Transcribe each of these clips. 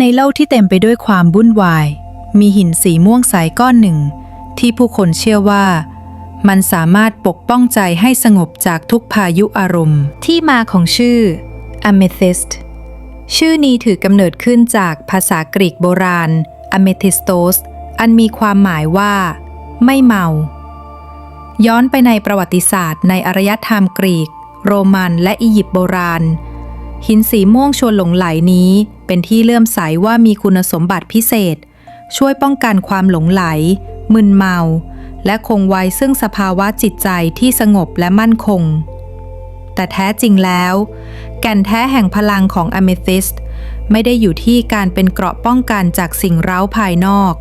ในโลกที่เต็มไปด้วยความวุ่นวาย มีหินสีม่วงใสก้อนหนึ่ง ที่ผู้คนเชื่อว่า มันสามารถปกป้องใจให้สงบจากทุกพายุอารมณ์ ที่มาของชื่อ Amethyst ชื่อนี้ถือกำเนิดขึ้นจากภาษากรีกโบราณ Amethystos อันมีความหมายว่า ไม่เมา ย้อนไปในประวัติศาสตร์ในอารยธรรมกรีก โรมันและอียิปต์โบราณ หินสีม่วงชวนหลงไหลนี้เป็นที่เลื่อมใสว่ามีคุณสมบัติพิเศษ ช่วยป้องกันความหลงไหล มึนเมา และคงไว้ซึ่งสภาวะจิตใจที่สงบและมั่นคง แต่แท้จริงแล้ว แก่นแท้แห่งพลังของอเมธิสต์ไม่ได้อยู่ที่การเป็นเกราะป้องกันจากสิ่งเร้าภายนอก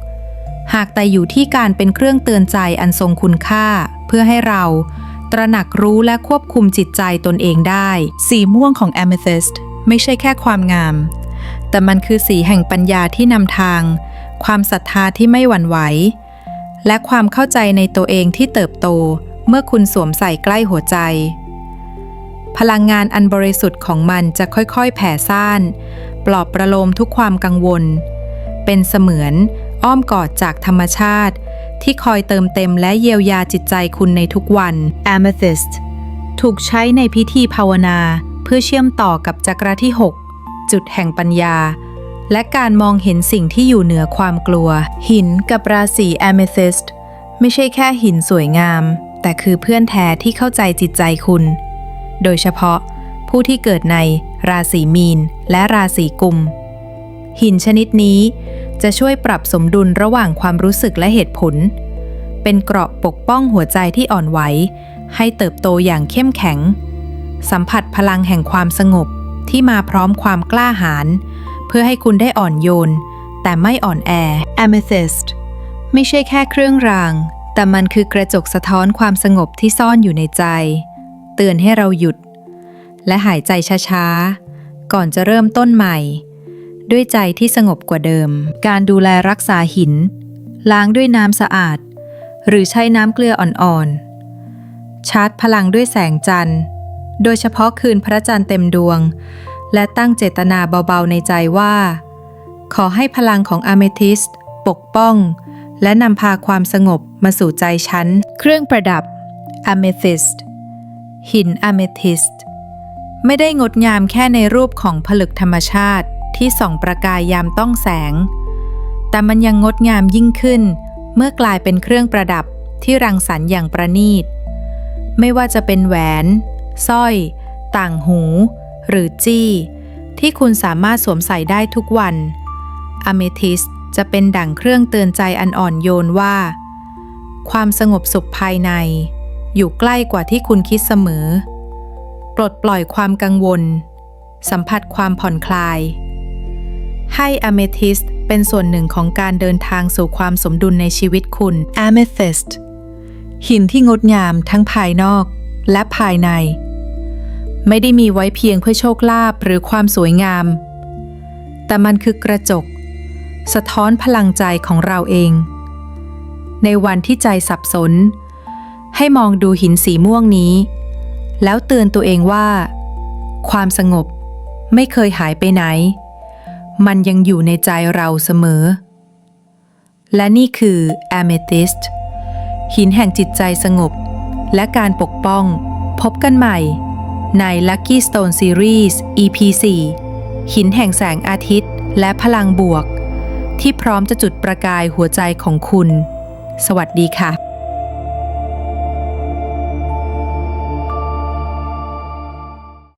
หากแต่อยู่ที่การเป็นเครื่องเตือนใจอันทรงคุณค่า เพื่อให้เรา ตระหนักรู้และควบคุมจิตใจตนเองได้ สีม่วงของ Amethyst ไม่ใช่แค่ความงาม แต่มันคือสีแห่งปัญญาที่นำทาง ความศรัทธาที่ไม่หวั่นไหว และความเข้าใจในตัวเองที่เติบโตเมื่อคุณสวมใส่ใกล้หัวใจ พลังงานอันบริสุทธิ์ของมันจะค่อยๆ แผ่ซ่าน ปลอบประโลมทุกความกังวล เป็นเสมือนอ้อมกอดจากธรรมชาติ ที่คอยเติมเต็มและเยียวยาจิตใจคุณในทุกวัน Amethyst ถูกใช้ในพิธีภาวนา เพื่อเชื่อมต่อกับจักรที่ 6 จุดแห่งปัญญา และการมองเห็นสิ่งที่อยู่เหนือความกลัว หินกับราศี Amethyst ไม่ใช่แค่หินสวยงาม แต่คือเพื่อนแท้ที่เข้าใจจิตใจคุณ โดยเฉพาะผู้ที่เกิดในราศีมีนและราศีกุม หินชนิดนี้ จะช่วยปรับสมดุลระหว่างความรู้สึกและเหตุผล เป็นเกราะปกป้องหัวใจที่อ่อนไหว ให้เติบโตอย่างเข้มแข็ง สัมผัสพลังแห่งความสงบที่มาพร้อมความกล้าหาญเพื่อให้คุณได้อ่อนโยน แต่ไม่อ่อนแอ Amethyst ไม่ใช่แค่เครื่องราง แต่มันคือกระจกสะท้อนความสงบที่ซ่อนอยู่ในใจ เตือนให้เราหยุด และหายใจช้าๆ ก่อนจะเริ่มต้นใหม่ ด้วยใจที่สงบกว่าเดิม การดูแลรักษาหิน ล้างด้วยน้ำสะอาด หรือใช้น้ำเกลืออ่อนๆ ชาร์จพลังด้วยแสงจันทร์ โดยเฉพาะคืนพระจันทร์เต็มดวง และตั้งเจตนาเบาๆในใจว่า ขอให้พลังของอเมทิสปกป้อง และนำพาความสงบมาสู่ใจฉัน เครื่องประดับอเมทิสหินอเมทิสไม่ได้งดงามแค่ในรูปของผลึกธรรมชาติ ที่ส่องประกายยามต้องแสง แต่มันยังงดงามยิ่งขึ้น เมื่อกลายเป็นเครื่องประดับที่รังสรรค์อย่างประณีต ไม่ว่าจะเป็นแหวน สร้อย ต่างหู หรือจี้ ที่คุณสามารถสวมใส่ได้ทุกวัน อเมทิสจะเป็นดั่งเครื่องเตือนใจอันอ่อนโยนว่า ความสงบสุขภายใน อยู่ใกล้กว่าที่คุณคิดเสมอ ปลดปล่อยความกังวล สัมผัสความผ่อนคลาย ให้อเมทิสเป็นส่วนหนึ่งของการเดินทางสู่ความสมดุลในชีวิตคุณ Amethyst หินที่งดงามทั้งภายนอกและภายใน ไม่ได้มีไว้เพียงเพื่อโชคลาภหรือความสวยงาม แต่มันคือกระจก สะท้อนพลังใจของเราเอง ในวันที่ใจสับสน ให้มองดูหินสีม่วงนี้ แล้วเตือนตัวเองว่า ความสงบไม่เคยหายไปไหน มันยังอยู่ในใจเราเสมอ และนี่คือ Amethyst หินแห่งจิตใจสงบ และการปกป้อง พบกันใหม่ ใน Lucky Stone Series EP 4 หินแห่งแสงอาทิตย์และพลังบวก ที่พร้อมจะจุดประกายหัวใจของคุณ สวัสดีค่ะ